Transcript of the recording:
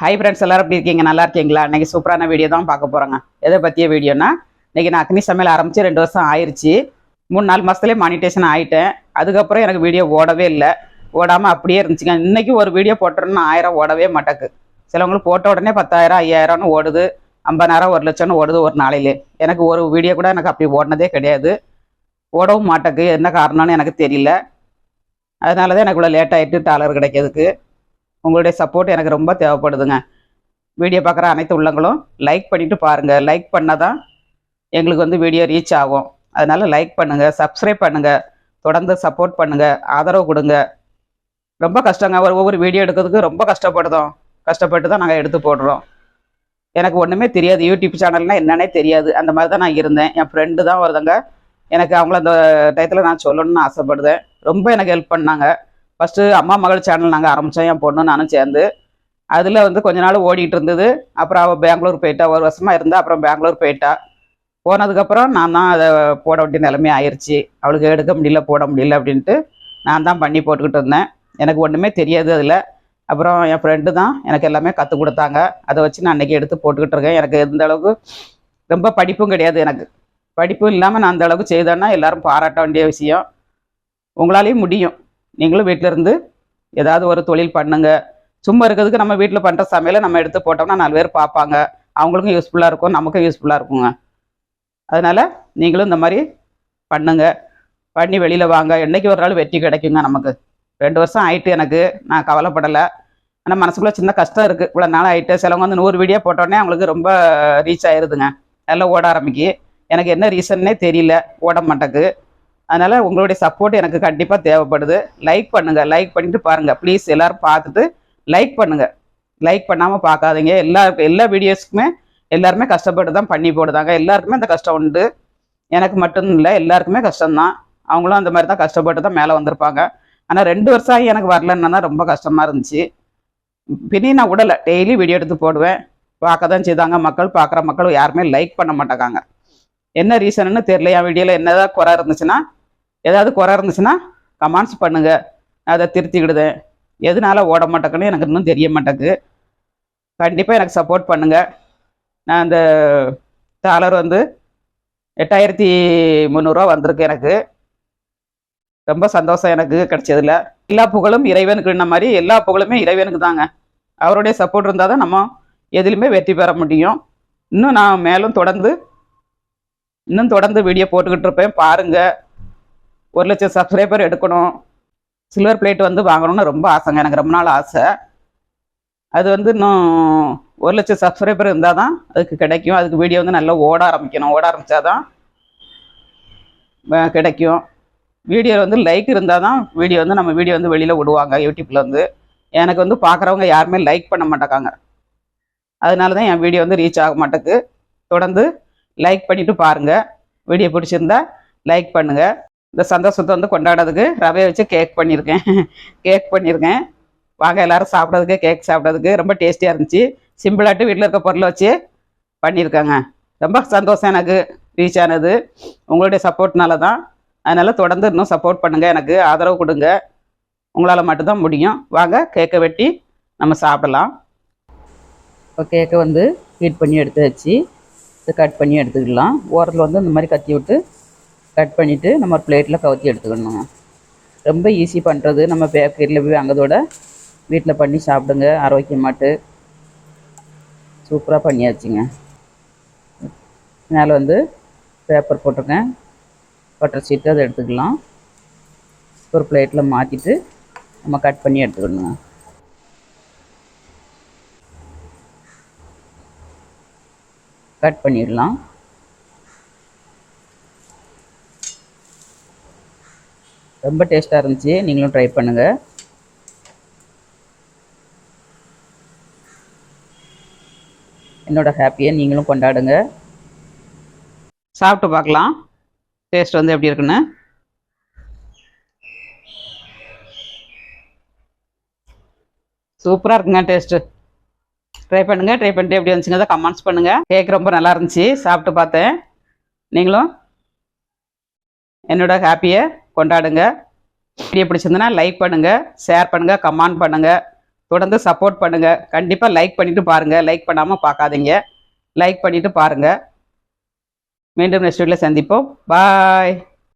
Hi friends எல்லாரும் எப்படி இருக்கீங்க? நல்லா இருக்கீங்களா? இன்றைக்கி சூப்பரான வீடியோ தான் பார்க்க போகிறோங்க எதை பற்றிய வீடியோனா இன்றைக்கி நான் அக்னி சமையல் ஆரம்பித்து ரெண்டு வருஷம் ஆயிடுச்சு மூணு நாலு மாதத்துலேயே மானிட்டேஷன் ஆகிட்டேன் அதுக்கப்புறம் எனக்கு வீடியோ ஓடவே இல்லை. ஓடாமல் அப்படியே இருந்துச்சுங்க. இன்னைக்கு ஒரு வீடியோ போட்டோம்னா ஆயிரம் ஓடவே மாட்டேக்கு. சிலவங்களுக்கு போட்ட உடனே பத்தாயிரம் ஐயாயிரம்னு ஓடுது. ஐம்பதாயிரம் ஒரு லட்சம்னு ஓடுது ஒரு நாளையிலே. எனக்கு ஒரு வீடியோ கூட எனக்கு அப்படி ஓடினதே கிடையாது. ஓடவும் மாட்டேக்கு. என்ன காரணம்னு எனக்கு தெரியல. அதனால தான் எனக்கு இவ்வளோ லேட் ஆகிட்டு டாலர் கிடைக்கிறதுக்கு. உங்களுடைய சப்போர்ட் எனக்கு ரொம்ப தேவைப்படுதுங்க. வீடியோ பார்க்குற அனைத்து உள்ளங்களும் லைக் பண்ணிவிட்டு பாருங்கள் லைக் பண்ணால் தான் எங்களுக்கு வந்து வீடியோ ரீச் ஆகும். அதனால் லைக் பண்ணுங்கள் சப்ஸ்கிரைப் பண்ணுங்கள் தொடர்ந்து சப்போர்ட் பண்ணுங்கள் ஆதரவு கொடுங்க. ரொம்ப கஷ்டங்க. ஒரு ஒவ்வொரு வீடியோ எடுக்கிறதுக்கு ரொம்ப கஷ்டப்படுதோம் கஷ்டப்பட்டு தான் நாங்கள் எடுத்து போடுறோம். எனக்கு ஒன்றுமே தெரியாது. யூடியூப் சேனல்னால் என்னன்னே தெரியாது. அந்த மாதிரி தான் நான் இருந்தேன். என் ஃப்ரெண்டு தான் வருதுங்க எனக்கு அவங்கள அந்த டயத்தில் நான் சொல்லணும்னு ஆசைப்படுதேன் ரொம்ப எனக்கு ஹெல்ப் பண்ணாங்க. ஃபஸ்ட்டு அம்மா மகள் சேனல் நாங்கள் ஆரம்பித்தோம் என் பொண்ணு நானும் சேர்ந்து. அதில் வந்து கொஞ்ச நாள் ஓடிட்டு இருந்தது. அப்புறம் அவள் பெங்களூர் போயிட்டா. ஒரு வருஷமாக இருந்தா அப்புறம் பெங்களூர் போயிட்டா. போனதுக்கப்புறம் நான் தான் அதை போட வேண்டிய நிலைமை ஆயிடுச்சு அவளுக்கு எடுக்க முடியல போட முடியல அப்படின்ட்டு நான் தான் பண்ணி போட்டுக்கிட்டு இருந்தேன். எனக்கு ஒன்றுமே தெரியாது அதில். அப்புறம் என் ஃப்ரெண்டு தான் எனக்கு எல்லாமே கற்றுக் கொடுத்தாங்க. அதை வச்சு நான் அன்றைக்கி எடுத்து போட்டுக்கிட்டு இருக்கேன். எனக்கு எந்த அளவுக்கு ரொம்ப படிப்பும் கிடையாது எனக்கு. படிப்பும் இல்லாமல் நான் அந்த அளவுக்கு செய்தேன்னா எல்லாரும் பாராட்ட வேண்டிய விஷயம். உங்களாலேயும் முடியும். நீங்களும் வீட்டில் இருந்து ஏதாவது ஒரு தொழில் பண்ணுங்க. சும்மா இருக்கிறதுக்கு நம்ம வீட்டில் பண்ணுற சமையலை நம்ம எடுத்து போட்டோம்னா நாலு பேர் பார்ப்பாங்க. அவங்களுக்கும் யூஸ்ஃபுல்லாக இருக்கும் நமக்கும் யூஸ்ஃபுல்லாக இருக்குங்க. அதனால் நீங்களும் இந்த மாதிரி பண்ணுங்க. பண்ணி வெளியில் வாங்க. என்றைக்கு ஒரு நாள் வெற்றி கிடைக்குங்க நமக்கு. ரெண்டு வருஷம் ஆயிட்டு எனக்கு. நான் கவலைப்படலை. ஆனால் மனசுக்குள்ளே சின்ன கஷ்டம் இருக்குது இவ்வளோ நாள் ஆகிட்டு சிலவங்க வந்து நூறு வீடியோ போட்டோடனே அவங்களுக்கு ரொம்ப ரீச் ஆயிருதுங்க. நல்லா ஓட ஆரம்பிக்கு. எனக்கு என்ன ரீசன்னே தெரியல. ஓட மாட்டேக்கு அதனால் உங்களுடைய சப்போர்ட் எனக்கு கண்டிப்பாக தேவைப்படுது. லைக் பண்ணுங்கள் லைக் பண்ணிட்டு பாருங்கள் ப்ளீஸ் எல்லோரும் பார்த்துட்டு லைக் பண்ணுங்கள் லைக் பண்ணாமல் பார்க்காதீங்க. எல்லா எல்லா வீடியோஸ்க்குமே எல்லாருமே கஷ்டப்பட்டு தான் பண்ணி போடுதாங்க எல்லாருக்குமே அந்த கஷ்டம் உண்டு. எனக்கு மட்டும் இல்லை எல்லாருக்குமே கஷ்டம்தான். அவங்களும் அந்த மாதிரி தான் கஷ்டப்பட்டு தான் மேலே வந்திருப்பாங்க. ஆனால் ரெண்டு வருஷம் ஆகி எனக்கு வரலன்னா தான் ரொம்ப கஷ்டமாக இருந்துச்சு. பின்னி நான் விடலை. டெய்லி வீடியோ எடுத்து போடுவேன். பார்க்க தான் செய்தாங்க. மக்கள் பார்க்குற மக்கள் யாருமே லைக் பண்ண மாட்டேங்காங்க. என்ன ரீசன்னு தெரியல. என் வீடியோவில் என்னதான் குறை இருந்துச்சுன்னா ஏதாவது குறை இருந்துச்சுன்னா கமெண்ட்ஸ் பண்ணுங்க. அதை திருத்திக்கிடுதேன். எதனால ஓட மாட்டேக்குன்னு எனக்கு இன்னும் தெரிய மாட்டேங்குது. கண்டிப்பாக எனக்கு சப்போர்ட் பண்ணுங்கள் நான் அந்த டாலர் வந்து எட்டாயிரத்தி முந்நூறுரூவா வந்திருக்கு எனக்கு. ரொம்ப சந்தோஷம் எனக்கு கிடைச்சதில்ல எல்லா புகழும் இறைவனுக்கு இருந்த மாதிரி எல்லா புகழுமே இறைவனுக்கு தாங்க. அவருடைய சப்போர்ட் இருந்தால் தான் நம்ம எதிலுமே வெற்றி பெற முடியும். இன்னும் நான் மேலும் தொடர்ந்து இன்னும் தொடர்ந்து வீடியோ போட்டுக்கிட்டு இருப்பேன். பாருங்கள் ஒரு லட்சம் சப்ஸ்கிரைபர் எடுக்கணும். சில்வர் பிளேட் வந்து வாங்கணும்னு ரொம்ப ஆசைங்க. எனக்கு ரொம்ப நாள் ஆசை. அது வந்து இன்னும் ஒரு லட்சம் சப்ஸ்கிரைபர் இருந்தால் தான் அதுக்கு கிடைக்கும். அதுக்கு வீடியோ வந்து நல்லா ஓட ஆரம்பிக்கணும். ஓட ஆரம்பித்தாதான் கிடைக்கும். வீடியோ வந்து லைக் இருந்தால் தான் வீடியோ வந்து நம்ம வீடியோ வந்து வெளியில் விடுவாங்க யூடியூப்பில் வந்து எனக்கு வந்து பார்க்குறவங்க யாருமே லைக் பண்ண மாட்டேக்காங்க அதனால தான் என் வீடியோ வந்து ரீச் ஆக மாட்டேக்கு தொடர்ந்து லைக் பண்ணிவிட்டு பாருங்கள் வீடியோ பிடிச்சிருந்தா லைக் பண்ணுங்கள் இந்த சந்தோஷத்தை வந்து கொண்டாடுறதுக்கு ரவையை வச்சு கேக் பண்ணியிருக்கேன். கேக் பண்ணியிருக்கேன். வாங்க எல்லாரும் சாப்பிட்றதுக்கு கேக் சாப்பிட்றதுக்கு ரொம்ப டேஸ்டியாக இருந்துச்சு. சிம்பிளாட்டு வீட்டில் இருக்க பொருளை வச்சு பண்ணியிருக்காங்க. ரொம்ப சந்தோஷம் எனக்கு ரீச் ஆனது. உங்களுடைய சப்போர்ட்னால தான். அதனால் தொடர்ந்து இன்னும் சப்போர்ட் பண்ணுங்கள் எனக்கு ஆதரவு கொடுங்க. உங்களால் மட்டும்தான் முடியும். வாங்க கேக்கை வெட்டி நம்ம சாப்பிடலாம். இப்போ கேக்கை வந்து ஹீட் பண்ணி எடுத்து வச்சு இதை கட் பண்ணி எடுத்துக்கலாம். ஓரத்தில் வந்து இந்த மாதிரி கத்தி விட்டு கட் பண்ணிவிட்டு நம்ம ஒரு பிளேட்டில் கவுத்தி எடுத்துக்கணுங்க. ரொம்ப ஈஸி பண்ணுறது நம்ம பேக்கரியில் போய் வாங்கதோட வீட்டில் பண்ணி சாப்பிடுங்க. ஆரோக்கியமாட்டு. சூப்பராக பண்ணியாச்சுங்க. மேலே வந்து பேப்பர் போட்டிருக்கேன். பட்டர் சீட்டு அதை எடுத்துக்கலாம். ஒரு பிளேட்டில் மாற்றிட்டு நம்ம கட் பண்ணி எடுத்துக்கணுங்க. கட் பண்ணிடலாம். ரொம்ப டேஸ்ட்டாக இருந்துச்சு. நீங்களும் ட்ரை பண்ணுங்கள் என்னோட ஹாப்பியை நீங்களும் கொண்டாடுங்க. சாப்பிட்டு பார்க்கலாம். டேஸ்ட் வந்து எப்படி இருக்குன்னு. சூப்பராக இருக்குங்க டேஸ்ட்டு ட்ரை பண்ணுங்கள் ட்ரை பண்ணிட்டு எப்படி வந்துச்சுங்க தான் கமெண்ட்ஸ் பண்ணுங்கள் கேக் ரொம்ப நல்லா இருந்துச்சு. சாப்பிட்டு பார்த்தேன். நீங்களும்? என்னோட ஹாப்பியை கொண்டாடுங்க. வீடியோ பிடிச்சிருந்தனா லைக் பண்ணுங்கள் ஷேர் பண்ணுங்கள் கமெண்ட் பண்ணுங்கள் தொடர்ந்து சப்போர்ட் பண்ணுங்கள் கண்டிப்பாக லைக் பண்ணிவிட்டு பாருங்கள் லைக் பண்ணாமல் பார்க்காதீங்க. லைக் பண்ணிவிட்டு பாருங்கள் மீண்டும் நெக்ஸ்ட் வீட்டில் சந்திப்போம். பாய்